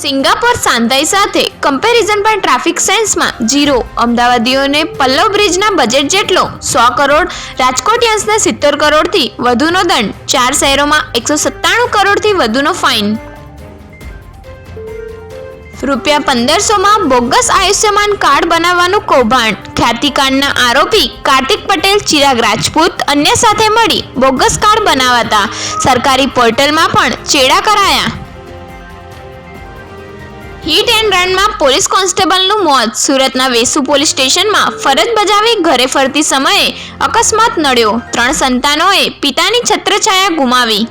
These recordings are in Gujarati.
સિંગાપોર સાંધાઈ સાથે કમ્પેરિઝન પણ ટ્રાફિક સેન્સમાં જીરો અમદાવાદીઓને પલ્લવ બ્રિજના બજેટ જેટલો સો કરોડ રાજકોટિયન્સને સિત્તેર કરોડથી વધુનો દંડ, ચાર શહેરોમાં એકસો સત્તાણું કરોડથી વધુનો ફાઇન રૂપિયા પંદરસોમાં બોગસ આયુષ્યમાન કાર્ડ બનાવવાનું કૌભાંડ. ખ્યાતિકાંડના આરોપી કાર્તિક પટેલ, ચિરાગ રાજપૂત અન્ય સાથે મળી બોગસ કાર્ડ બનાવાતા. સરકારી પોર્ટલમાં પણ ચેડા કરાયા. હિટ એન્ડ રનમાં પોલીસ કોન્સ્ટેબલનું મોત. સુરતના વેસુ પોલીસ સ્ટેશનમાં ફરજ બજાવી ઘરે ફરતી સમયે અકસ્માત નડ્યો. ત્રણ સંતાનોએ પિતાની છત્રછાયા ગુમાવી.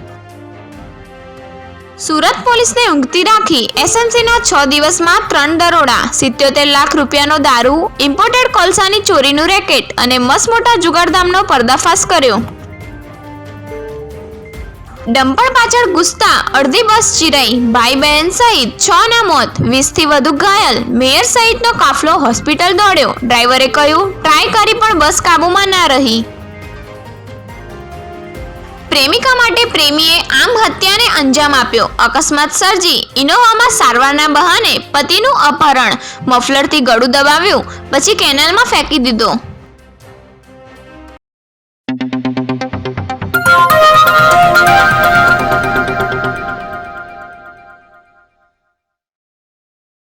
સુરત પોલીસને ઊંઘતી રાખી એસએમસીના છ દિવસમાં ત્રણ દરોડા. સિત્યોતેર લાખ રૂપિયાનો દારૂ ઇમ્પોર્ટેડ કોલસાની ચોરીનું રેકેટ અને મસમોટા જુગારધામનો પર્દાફાશ કર્યો. ડમ્પર પાછળ ઘૂસતા અડધી બસ ચીરાઈ. ભાઈ બહેન સહિત છ ના મોત. વીસથી વધુ ઘાયલ. મેયર સહિતનો કાફલો હોસ્પિટલ દોડ્યો. ડ્રાઈવરે કહ્યું, ટ્રાય કરી પણ બસ કાબૂમાં ના રહી. પ્રેમિકા માટે પ્રેમીએ આમ હત્યાને અંજામ આપ્યો. અકસ્માત સર્જી. ઇનોવામાં સારવારના બહાને પતિનું અપહરણ. મફલરથી ગળું દબાવ્યું. પછી કેનાલમાં ફેંકી દીધો.